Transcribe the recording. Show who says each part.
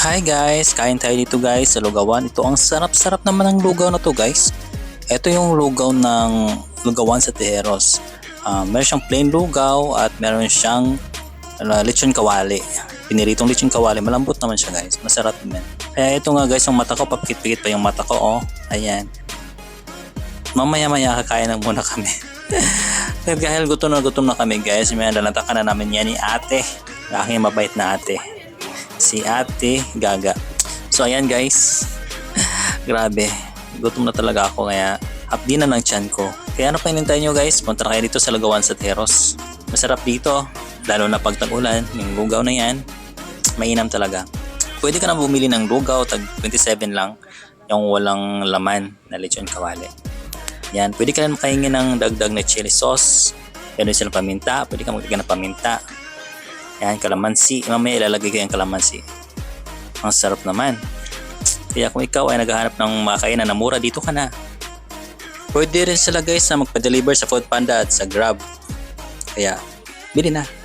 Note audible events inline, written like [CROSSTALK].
Speaker 1: Hi guys, kain tayo dito guys sa lugawan. Ito ang sarap-sarap naman ng lugaw na to guys. Ito yung lugaw ng lugawan sa Tejeros. Ah, meron siyang plain lugaw at meron siyang ano, lechon kawali. Piniritong lechon kawali. Malambot naman siya guys. Masarap naman. Kaya ito nga guys, yung mata ko, papikit-pikit pa yung mata ko. Oh, ayan. Mamaya-maya kakain na muna kami. [LAUGHS] Dahil gutom na gutom na kami guys. May nalantakan na namin yan ni ate. Aking mabait na ate si Ate Gaga. So ayan guys, [SIGHS] grabe, gutom na talaga ako kaya hapdi na ng tiyan ko. Kaya ano pa hinintay nyo guys, punta na kayo dito sa Lugawan sa Teros. Masarap dito, lalo na pag tag-ulan, yung lugaw na yan, mainam talaga. Pwede ka na bumili ng lugaw, tag 27 lang, yung walang laman na lechon kawali. Yan, pwede ka rin makahingi ng dagdag na chili sauce, meron silang paminta, pwede ka maglagay ng paminta, yan, kalamansi. Mamaya ilalagay ko yung kalamansi. Ang sarap naman. Kaya kung ikaw ay naghahanap ng makakainan na mura, dito ka na. Pwede rin sila guys na magpa-deliver sa Foodpanda at sa Grab. Kaya, bili na.